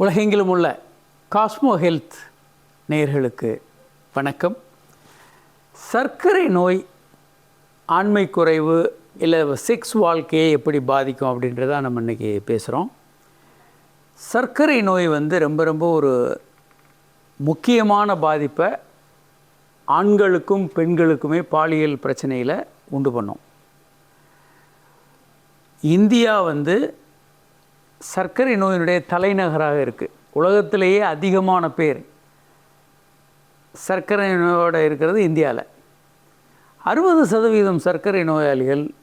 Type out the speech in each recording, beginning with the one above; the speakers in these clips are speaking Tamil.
உலகெங்கிலும் உள்ள காஸ்மோ ஹெல்த் நேர்களுக்கு வணக்கம். சர்க்கரை நோய் ஆண்மை குறைவு இல்லை செக்ஸ் வாழ்க்கையை எப்படி பாதிக்கும் அப்படின்றத நம்ம இன்றைக்கி பேசுகிறோம் சர்க்கரை நோய் வந்து ரொம்ப ரொம்ப ஒரு முக்கியமான பாதிப்பை ஆண்களுக்கும் பெண்களுக்குமே பாலியல் பிரச்சனையில் உண்டு பண்ணும். இந்தியா வந்து சர்க்கரை நோயினுடைய தலைநகராக இருக்குது உலகத்திலேயே அதிகமான பேர் சர்க்கரை நோயோடு இருக்கிறது இந்தியாவில் அறுபது சதவீதம் சர்க்கரை நோயாளிகள்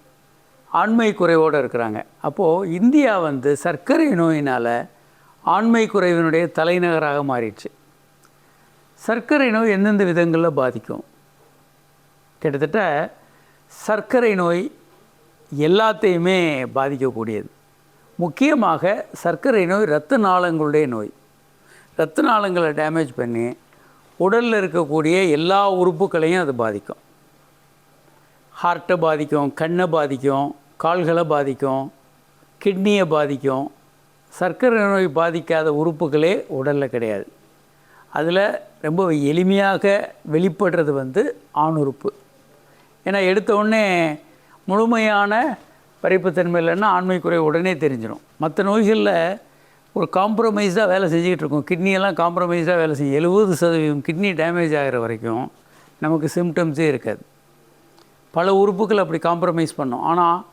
ஆண்மை குறைவோடு இருக்கிறாங்க. அப்போது இந்தியா வந்து சர்க்கரை நோயினால் ஆண்மை குறைவினுடைய தலைநகராக மாறிடுச்சு. சர்க்கரை நோய் எந்தெந்த விதங்களில் பாதிக்கும்? கிட்டத்தட்ட சர்க்கரை நோய் எல்லாத்தையுமே பாதிக்கக்கூடியது. முக்கியமாக சர்க்கரை நோய் இரத்த நாளங்களுடைய நோய். இரத்த நாளங்களை டேமேஜ் பண்ணி உடலில் இருக்கக்கூடிய எல்லா உறுப்புகளையும் அது பாதிக்கும். ஹார்ட்டை பாதிக்கும் கண்ணை பாதிக்கும் கால்களை பாதிக்கும் கிட்னியை பாதிக்கும். சர்க்கரை நோய் பாதிக்காத உறுப்புகளே உடலில் கிடையாது. அதில் ரொம்ப எளிமையாக வெளிப்படுறது வந்து ஆணுறுப்பு. ஏன்னா எடுத்த உடனே முழுமையான பறிப்புத்தன்மை இல்லைன்னா ஆண்மை குறை உடனே தெரிஞ்சிடும். மற்ற நோய்களில் ஒரு காம்ப்ரமைஸாக வேலை செஞ்சுக்கிட்டு இருக்கோம். கிட்னியெல்லாம் காம்ப்ரமைஸாக வேலை செய்யும் எழுபது சதவீதம் கிட்னி டேமேஜ் ஆகிற வரைக்கும் நமக்கு சிம்டம்ஸே இருக்காது. பல உறுப்புகள் அப்படி காம்ப்ரமைஸ் பண்ணோம். ஆனால்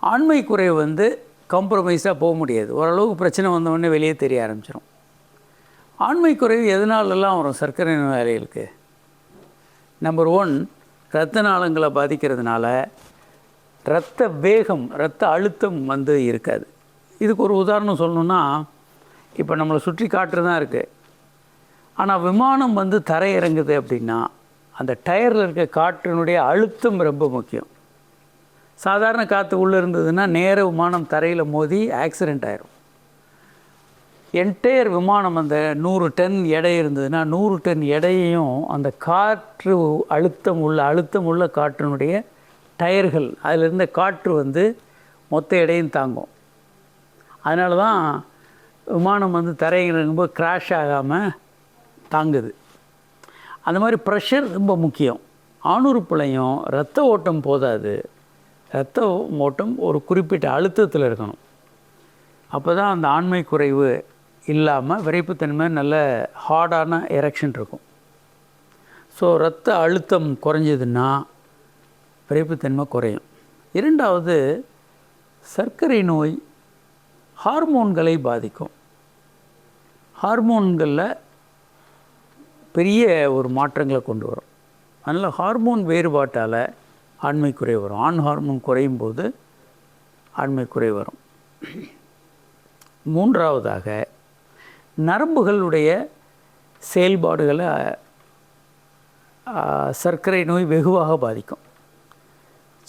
ஆண்மை குறை வந்து காம்ப்ரமைஸாக போக முடியாது. ஓரளவுக்கு பிரச்சனை வந்தவொடனே வெளியே தெரிய ஆரம்பிச்சிடும் ஆண்மை குறைவு எதனாலெல்லாம் வரும்? சர்க்கரை நோயாளிகளுக்கு. நம்பர் ஒன் இரத்த நாளங்களை பாதிக்கிறதுனால இரத்த வேகம் இரத்த அழுத்தம் வந்து இருக்காது. இதுக்கு ஒரு உதாரணம் சொல்லணுன்னா இப்போ நம்மளை சுற்றி காற்று தான் இருக்குது ஆனால் விமானம் வந்து தரையிறங்குது அப்படின்னா அந்த டயரில் இருக்க காற்றினுடைய அழுத்தம் ரொம்ப முக்கியம். சாதாரண காற்று உள்ளே இருந்ததுன்னா நேர விமானம் தரையில் மோதி ஆக்சிடெண்ட் ஆயிரும். என்டையர் விமானம் அந்த நூறு டன் எடை இருந்ததுன்னா நூறு டன் எடையையும் அந்த காற்று அழுத்தம் உள்ள அழுத்தம் உள்ள காற்றினுடைய டயர்கள் அதில் இருந்த காற்று வந்து மொத்த எடையும் தாங்கும். அதனால தான் விமானம் வந்து தரையிறங்கும்போது கிராஷ் ஆகாமல் தாங்குது. அந்த மாதிரி ப்ரெஷர் ரொம்ப முக்கியம். ஆணுறுப்புலையும் ரத்த ஓட்டம் போதாது. ரத்த ஓட்டம் ஒரு குறிப்பிட்ட அழுத்தத்தில் இருக்கணும். அப்போ தான் அந்த ஆண்மை குறைவு இல்லாமல் விரைப்புத்தன்மை நல்ல ஹார்டான எரெக்ஷன் இருக்கும். ஸோ ரத்த அழுத்தம் குறைஞ்சதுன்னா விரைப்புத்தன்மை குறையும். இரண்டாவது சர்க்கரை நோய் ஹார்மோன்களை பாதிக்கும். ஹார்மோன்களில் பெரிய ஒரு மாற்றங்களை கொண்டு வரும். அதனால் ஹார்மோன் வேறுபாட்டால் ஆண்மை குறை வரும். ஆண் ஹார்மோன் குறையும் போது ஆண்மை குறை வரும். மூன்றாவதாக நரம்புகளுடைய செயல்பாடுகளை சர்க்கரை நோய் வெகுவாக பாதிக்கும்.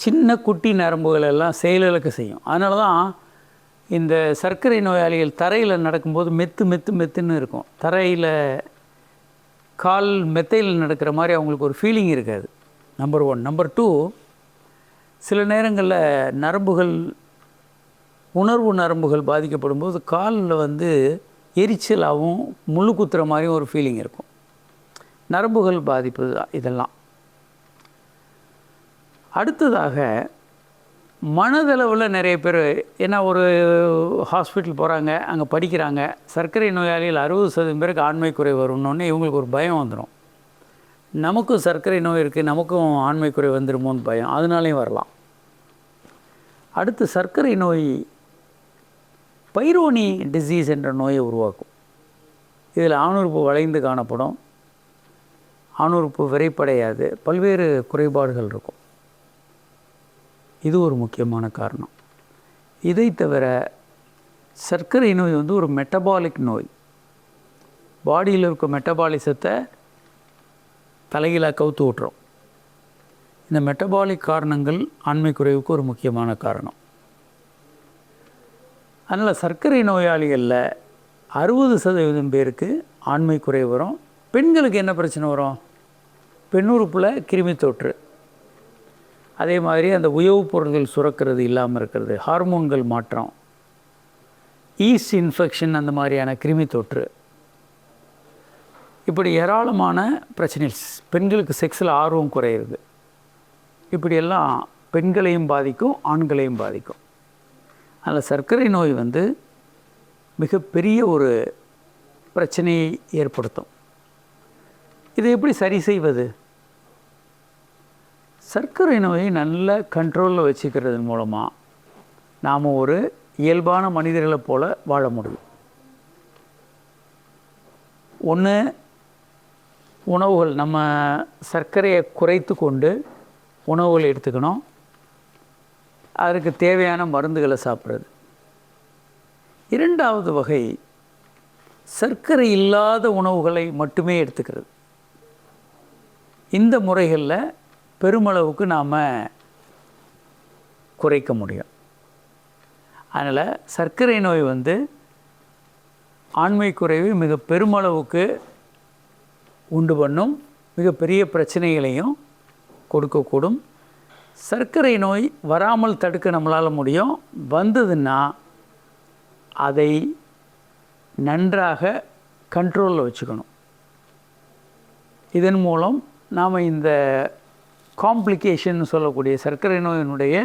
சின்ன குட்டி நரம்புகள் எல்லாம் செயலிழக்க செய்யும். அதனால தான் இந்த சர்க்கரை நோயாளிகள் தரையில் நடக்கும்போது மெத்து மெத்து மெத்துன்னு இருக்கும். தரையில் கால் மெத்தையில் நடக்கிற மாதிரி அவங்களுக்கு ஒரு ஃபீலிங் இருக்காது. நம்பர் ஒன் நம்பர் டூ சில நேரங்களில் நரம்புகள் உணர்வு நரம்புகள் பாதிக்கப்படும் போது காலில் வந்து எரிச்சலாகவும் முழு குத்துற மாதிரியும் ஒரு ஃபீலிங் இருக்கும். நரம்புகள் பாதிப்பு இதெல்லாம். அடுத்ததாக மனதளவில் நிறைய பேர் ஏன்னா ஒரு ஹாஸ்பிட்டல் போகிறாங்க அங்கே படிக்கிறாங்க. சர்க்கரை நோயாளிகள் அறுபது சதவீதம் பேருக்கு ஆண்மை குறை வரும்னோடனே இவங்களுக்கு ஒரு பயம் வந்துடும் நமக்கும் சர்க்கரை நோய் இருக்குது நமக்கும் ஆண்மை குறை வந்துடுமோன்னு பயம். அதனாலையும் வரலாம். அடுத்து சர்க்கரை நோய் பைரோனி டிசீஸ் என்ற நோயை உருவாக்கும். இதில் ஆணுறுப்பு வளைந்து காணப்படும். ஆணுறுப்பு விரைப்படையாது பல்வேறு குறைபாடுகள் இருக்கும். இது ஒரு முக்கியமான காரணம். இதை தவிர சர்க்கரை நோய் வந்து ஒரு மெட்டபாலிக் நோய். பாடியில் இருக்க மெட்டபாலிசத்தை தலைகீழாக கவுத்து விட்டுறோம் இந்த மெட்டபாலிக் காரணங்கள் ஆண்மை குறைவுக்கு ஒரு முக்கியமான காரணம். அதனால் சர்க்கரை நோயாளிகளில் அறுபது சதவீதம் பேருக்கு ஆண்மை குறைவு வரும். பெண்களுக்கு என்ன பிரச்சனை வரும்? பெண்ணுறுப்பில் கிருமி தொற்று. அதே மாதிரி அந்த உயவுப் பொருள்கள் சுரக்கிறது இல்லாமல் இருக்கிறது ஹார்மோன்கள் மாற்றம் ஈஸ்ட் இன்ஃபெக்ஷன் அந்த மாதிரியான கிருமி தொற்று. இப்படி ஏராளமான பிரச்சனைகள் பெண்களுக்கு செக்ஸில் ஆர்வம் குறையிறது. இப்படியெல்லாம் பெண்களையும் பாதிக்கும் ஆண்களையும் பாதிக்கும். அதில் சர்க்கரை நோய் வந்து மிகப்பெரிய ஒரு பிரச்சனையை ஏற்படுத்தும். இதை எப்படி சரி செய்வது? சர்க்கரை நோயை நல்ல கண்ட்ரோலில் வச்சுக்கிறது மூலமாக நாம் ஒரு இயல்பான மனிதர்களைப் போல் வாழ முடியும். ஒன்று உணவுகள் நம்ம சர்க்கரையை குறைத்து கொண்டு உணவுகள் எடுத்துக்கணும். அதற்கு தேவையான மருந்துகளை சாப்பிட்றது. இரண்டாவது வகை சர்க்கரை இல்லாத உணவுகளை மட்டுமே எடுத்துக்கிறது. இந்த முறைகளில் பெருமளவுக்கு நாம் குறைக்க முடியும். அதனால் சர்க்கரை நோய் வந்து ஆண்மை குறைவு மிக பெருமளவுக்கு உண்டு பண்ணும். மிகப்பெரிய பிரச்சனைகளையும் கொடுக்கக்கூடும். சர்க்கரை நோய் வராமல் தடுக்க நம்மளால் முடியும். வந்ததுன்னா அதை நன்றாக கண்ட்ரோலில் வச்சுக்கணும். இதன் மூலம் நாம் இந்த காம்ப்ளிகேஷன் சொல்லக்கூடிய சர்க்கரை நோயினுடைய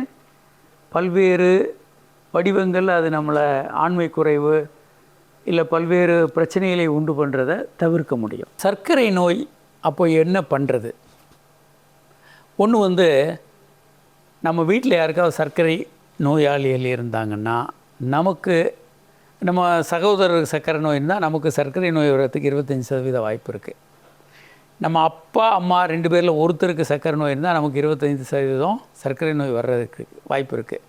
பல்வேறு வடிவங்கள் அது நம்மளை ஆண்மை குறைவு இல்லை பல்வேறு பிரச்சனைகளை உண்டு பண்ணுறதை தவிர்க்க முடியும். சர்க்கரை நோய் அப்போ என்ன பண்ணுறது ஒன்று வந்து நம்ம வீட்டில் யாருக்காவது சர்க்கரை நோயாளிகள் இருந்தாங்கன்னா நமக்கு நம்ம சகோதரருக்கு சர்க்கரை நோய் இருந்தால் நமக்கு சர்க்கரை நோய் வர்றதுக்கு இருபத்தஞ்சி சதவீத வாய்ப்பு இருக்குது நம்ம அப்பா அம்மா ரெண்டு பேரில் ஒருத்தருக்கு சர்க்கரை நோய் இருந்தால் நமக்கு இருபத்தைந்து சதவீதம் சர்க்கரை நோய் வர்றதுக்கு வாய்ப்பு இருக்குது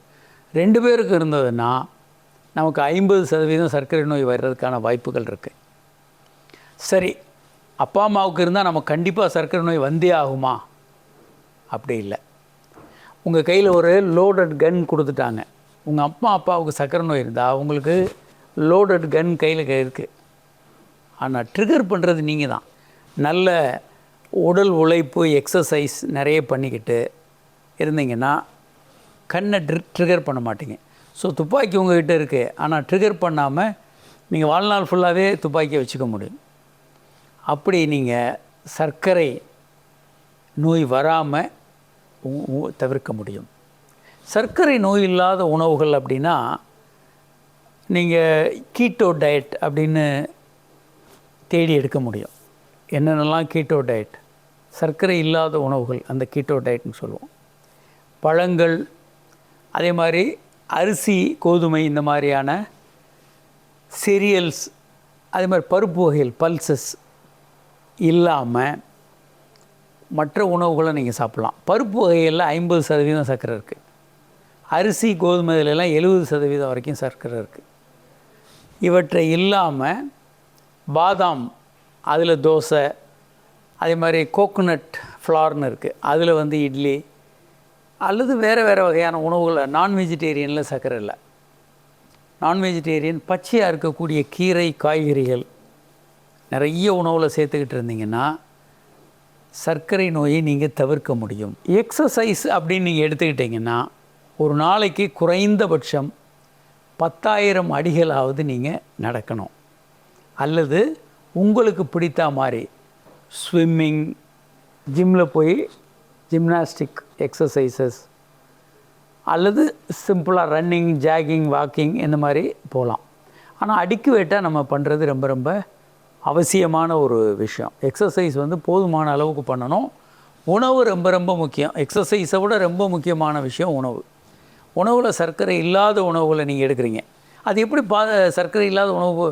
ரெண்டு பேருக்கு இருந்ததுன்னா நமக்கு ஐம்பது சதவீதம் சர்க்கரை நோய் வர்றதுக்கான வாய்ப்புகள் இருக்குது சரி அப்பா அம்மாவுக்கு இருந்தால் நம்ம கண்டிப்பாக சர்க்கரை நோய் வந்தே ஆகுமா? அப்படி இல்லை. உங்கள் கையில் ஒரு லோடட் கன் கொடுத்துட்டாங்க. உங்கள் அம்மா அப்பாவுக்கு சர்க்கரை நோய் இருந்தால் உங்களுக்கு லோடட் கன் கையில் இருக்குது ஆனால் ட்ரிகர் பண்ணுறது நீங்கள் தான் நல்ல உடல் உழைப்பு எக்ஸசைஸ் நிறைய பண்ணிக்கிட்டு இருந்தீங்கன்னா கண்ணை ட்ரி ட்ரிகர் பண்ண மாட்டீங்க. ஸோ துப்பாக்கி உங்கள்கிட்ட இருக்குது ஆனால் ட்ரிகர் பண்ணாமல் நீங்கள் வாழ்நாள் ஃபுல்லாகவே துப்பாக்கியை வச்சுக்க முடியும். அப்படி நீங்கள் சர்க்கரை நோய் வராமல் தவிர்க்க முடியும். சர்க்கரை நோய் இல்லாத உணவுகள் அப்படின்னா நீங்கள் கீட்டோ டயட் அப்படின்னு தேடி எடுக்க முடியும். என்னென்னலாம் கீட்டோ டயட் சர்க்கரை இல்லாத உணவுகள் அந்த கீட்டோ டயட்னு சொல்லுவோம். பழங்கள் அதே மாதிரி அரிசி கோதுமை இந்த மாதிரியான சீரியல்ஸ் அதே மாதிரி பருப்பு வகைகள் பல்சஸ் இல்லாமல் மற்ற உணவுகளை நீங்கள் சாப்பிட்லாம். பருப்பு வகைகளில் ஐம்பது சதவீதம் சர்க்கரை இருக்குது அரிசி கோதுமை இதிலெல்லாம் எழுபது சதவீதம் வரைக்கும் சர்க்கரை இருக்குது இவற்றை இல்லாமல் பாதாம் அதில் தோசை அதே மாதிரி கோகோனட் ஃப்ளார்னு இருக்குது அதில் வந்து இட்லி அல்லது வேறு வேறு வகையான உணவுகளை நான் வெஜிடேரியனில் சர்க்கரை இல்லை. நான் வெஜிடேரியன் பச்சையாக இருக்கக்கூடிய கீரை காய்கறிகள் நிறைய உணவில் சேர்த்துக்கிட்டு இருந்தீங்கன்னா சர்க்கரை நோயை நீங்கள் தவிர்க்க முடியும். எக்ஸசைஸ் அப்படின்னு நீங்கள் எடுத்துக்கிட்டிங்கன்னா ஒரு நாளைக்கு குறைந்தபட்சம் பத்தாயிரம் அடிகளாவது நீங்கள் நடக்கணும். அல்லது உங்களுக்கு பிடித்த மாதிரி ஸ்விம்மிங் ஜிம்மில் போய் ஜிம்னாஸ்டிக் எக்ஸசைசஸ் அல்லது சிம்பிளாக ரன்னிங் ஜாகிங் வாக்கிங் இந்த மாதிரி போகலாம். ஆனால் அடிக்குவேட்டாக நம்ம பண்ணுறது ரொம்ப ரொம்ப அவசியமான ஒரு விஷயம். எக்ஸசைஸ் வந்து போதுமான அளவுக்கு பண்ணணும். உணவு ரொம்ப ரொம்ப முக்கியம். எக்ஸசைஸை விட ரொம்ப முக்கியமான விஷயம் உணவு. உணவில் சர்க்கரை இல்லாத உணவுகளை நீங்கள் எடுக்கிறீங்க. அது எப்படி பா சர்க்கரை இல்லாத உணவு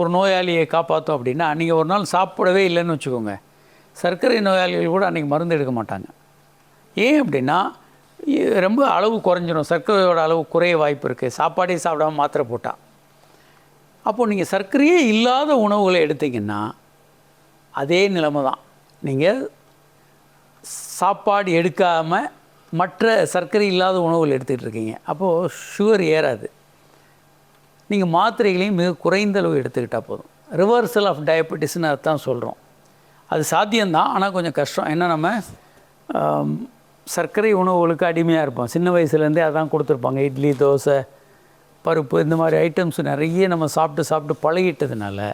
ஒரு நோயாளியை காப்பாற்றும் அப்படின்னா நீங்கள் ஒரு நாள் சாப்பிடவே இல்லைன்னு வச்சுக்கோங்க. சர்க்கரை நோயாளிகள் கூட அன்றைக்கி மருந்து எடுக்க மாட்டாங்க. ஏன் அப்படின்னா ரொம்ப அளவு குறைஞ்சிரும். சர்க்கரையோட அளவு குறைய வாய்ப்பு இருக்குது சாப்பாடே சாப்பிடாம மாத்திரை போட்டால் அப்போது நீங்கள் சர்க்கரையே இல்லாத உணவுகளை எடுத்திங்கன்னா அதே நிலைமை தான். நீங்கள் சாப்பாடு எடுக்காமல் மற்ற சர்க்கரை இல்லாத உணவுகள் எடுத்துக்கிட்டு இருக்கீங்க. அப்போது சுகர் ஏறாது. நீங்கள் மாத்திரைகளையும் மிக குறைந்த அளவு எடுத்துக்கிட்டால் போதும். ரிவர்சல் ஆஃப் டயபெட்டிஸ்னு அதான் சொல்கிறோம் அது சாத்தியம்தான் ஆனால் கொஞ்சம் கஷ்டம். என்ன நம்ம சர்க்கரை உணவுகளுக்கு அடிமையாக இருப்போம். சின்ன வயசுலேருந்தே அதான் கொடுத்துருப்பாங்க. இட்லி தோசை பருப்பு இந்த மாதிரி ஐட்டம்ஸ் நிறைய நம்ம சாப்பிட்டு சாப்பிட்டு பழகிட்டதுனால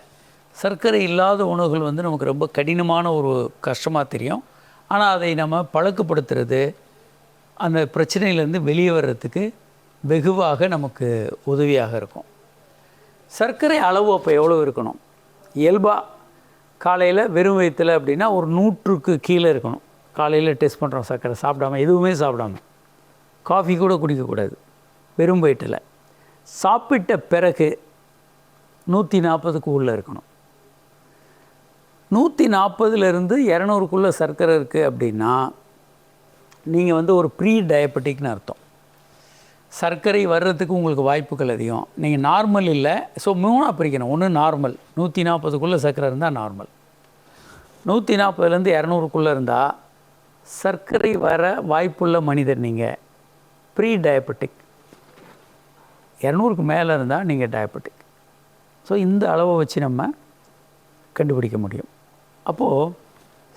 சர்க்கரை இல்லாத உணவுகள் வந்து நமக்கு ரொம்ப கடினமான ஒரு கஷ்டமாக தெரியும். ஆனால் அதை நம்ம பழக்கப்படுத்துறது அந்த பிரச்சனையிலேருந்து வெளியே வர்றதுக்கு வெகுவாக நமக்கு உதவியாக இருக்கும். சர்க்கரை அளவு அப்போ எவ்வளோ இருக்கணும்? இயல்பாக காலையில் வெறும் வயிற்றில் அப்படின்னா ஒரு நூற்றுக்கு கீழே இருக்கணும். காலையில் டெஸ்ட் பண்ணுறோம் சர்க்கரை சாப்பிடாம எதுவுமே சாப்பிடாம. காஃபி கூட குடிக்கக்கூடாது வெறும் வயிற்றில் சாப்பிட்ட பிறகு நூற்றி நாற்பதுக்கு உள்ளே இருக்கணும். நூற்றி நாற்பதுலேருந்து இரநூறுக்குள்ளே சர்க்கரை இருக்குது அப்படின்னா நீங்கள் வந்து ஒரு ப்ரீ டயபெட்டிக்னு அர்த்தம். சர்க்கரை வர்றதுக்கு உங்களுக்கு வாய்ப்புகள் அதிகம். நீங்கள் நார்மல் இல்லை. ஸோ மூணாக பிரிக்கணும். ஒன்று நார்மல் நூற்றி நாற்பதுக்குள்ளே சர்க்கரை இருந்தால் நார்மல் நூற்றி நாற்பதுலேருந்து இரநூறுக்குள்ளே இருந்தால் சர்க்கரை வர வாய்ப்புள்ள மனிதர் நீங்கள் ப்ரீ டயபெட்டிக் இரநூறுக்கு மேலே இருந்தால் நீங்கள் டயபெட்டிக் ஸோ இந்த அளவை வச்சு நம்ம கண்டுபிடிக்க முடியும். அப்போது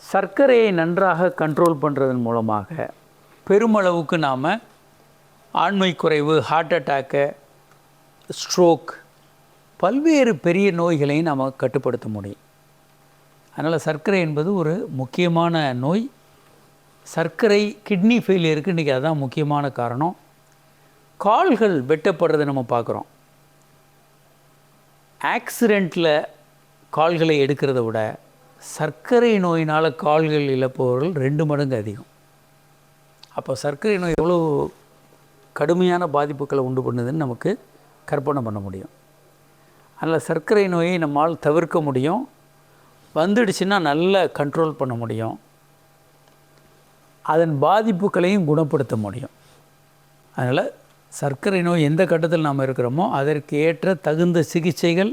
சர்க்கரையை நன்றாக கண்ட்ரோல் பண்ணுறதன் மூலமாக பெருமளவுக்கு நாம் ஆண்மை குறைவு ஹார்ட் அட்டாக்கு ஸ்ட்ரோக் பல்வேறு பெரிய நோய்களையும் நாம் கட்டுப்படுத்த முடியும். அதனால் சர்க்கரை என்பது ஒரு முக்கியமான நோய். சர்க்கரை கிட்னி ஃபெயிலியருக்கு இன்றைக்கி அதுதான் முக்கியமான காரணம். கால்கள் வெட்டப்படுறதை நம்ம பார்க்குறோம். ஆக்சிடெண்ட்டில் கால்களை எடுக்கிறத விட சர்க்கரை நோயினால் கால்கள் இழப்பவர்கள் ரெண்டு மடங்கு அதிகம். அப்போ சர்க்கரை நோய் எவ்வளோ கடுமையான பாதிப்புகளை உண்டு பண்ணுதுன்னு நமக்கு கற்பனை பண்ண முடியும். அதனால் சர்க்கரை நோயை நம்மால் தவிர்க்க முடியும். வந்துடுச்சுன்னா நல்லா கண்ட்ரோல் பண்ண முடியும். அதன் பாதிப்புகளையும் குணப்படுத்த முடியும். அதனால் சர்க்கரை நோய் எந்த கட்டத்தில் நாம் இருக்கிறோமோ அதற்கு ஏற்ற தகுந்த சிகிச்சைகள்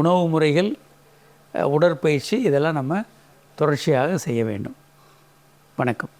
உணவு முறைகள் உடற்பயிற்சி இதெல்லாம் நம்ம தொடர்ச்சியாக செய்ய வேண்டும். வணக்கம்.